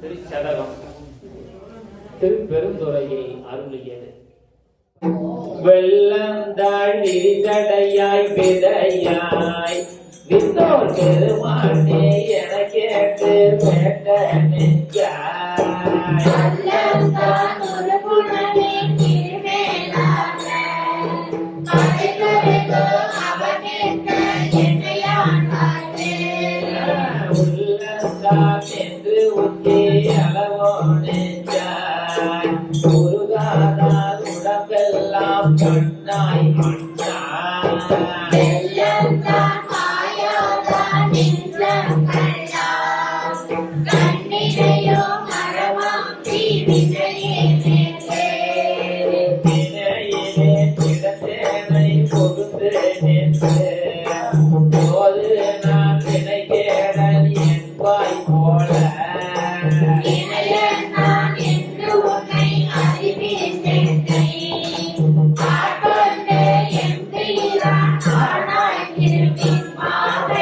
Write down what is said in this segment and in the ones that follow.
திருச்சதகம் திருப்பெருந்துறையை அருளியது. வெள்ளந்தாழி தடையாய் பிதையாய். வித்தோர் பெருமானே என கேட்டு கேட்ட நெஞ்சாய்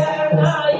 Yeah,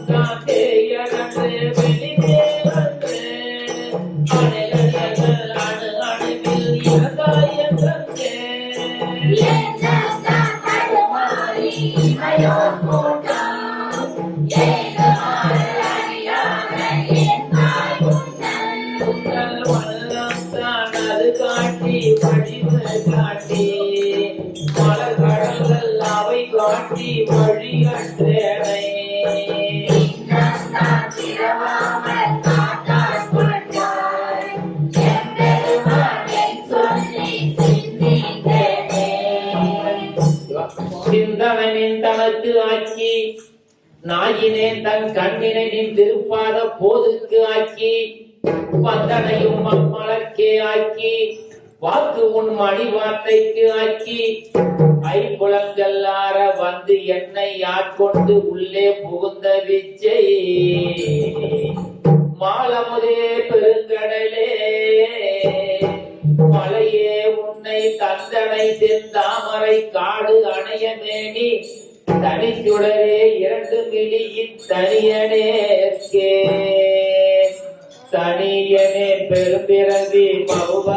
Yeah. ஆக்கினேன் தன் கண்ணினை நின் திருப்பாத போதுக்கு ஆக்கி பந்தனையும் மலர்க்கே ஆக்கி வாக்கு உன் மணி வார்த்தைக்கு ஆக்கி ஐப்புலங்கல்லார வந்து என்னை ஆட்கொண்டு உள்ளே புகுந்த விச்சை. மாலமுதே பெருங்கடலே மலையே உன்னை தந்தனை தென் தாமரை காடு அணைய மேனி தனிச்சுடரே தனியனேற்கே தனியனே பெரும்பிறவி பௌவ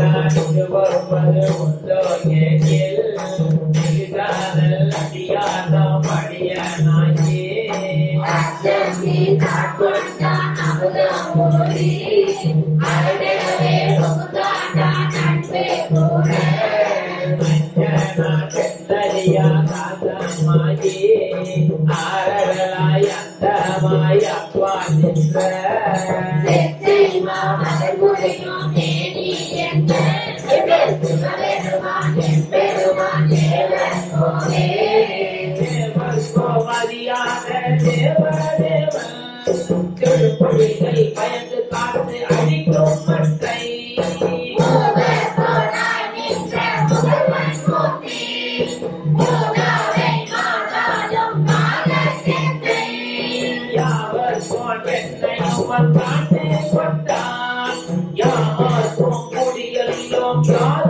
செய்தானுக்கு வருவது உண்டோ எனில் இதுதானல் அடியாதோ மடியனாயே அஞ்சனா செந்தரியா காதமாயே ஆரகளாய் அந்தமாய் அப்பா நின்ற தேவஸ்கோமதியாக திருப்பொழிகள் பயந்து காத்து அடிக்கும் மட்டை. யாவர் போன் என்னை அவன் காட்டு கொண்டான் யாவர் போன் குடியெல்லாம் யாரும்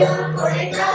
Brenda.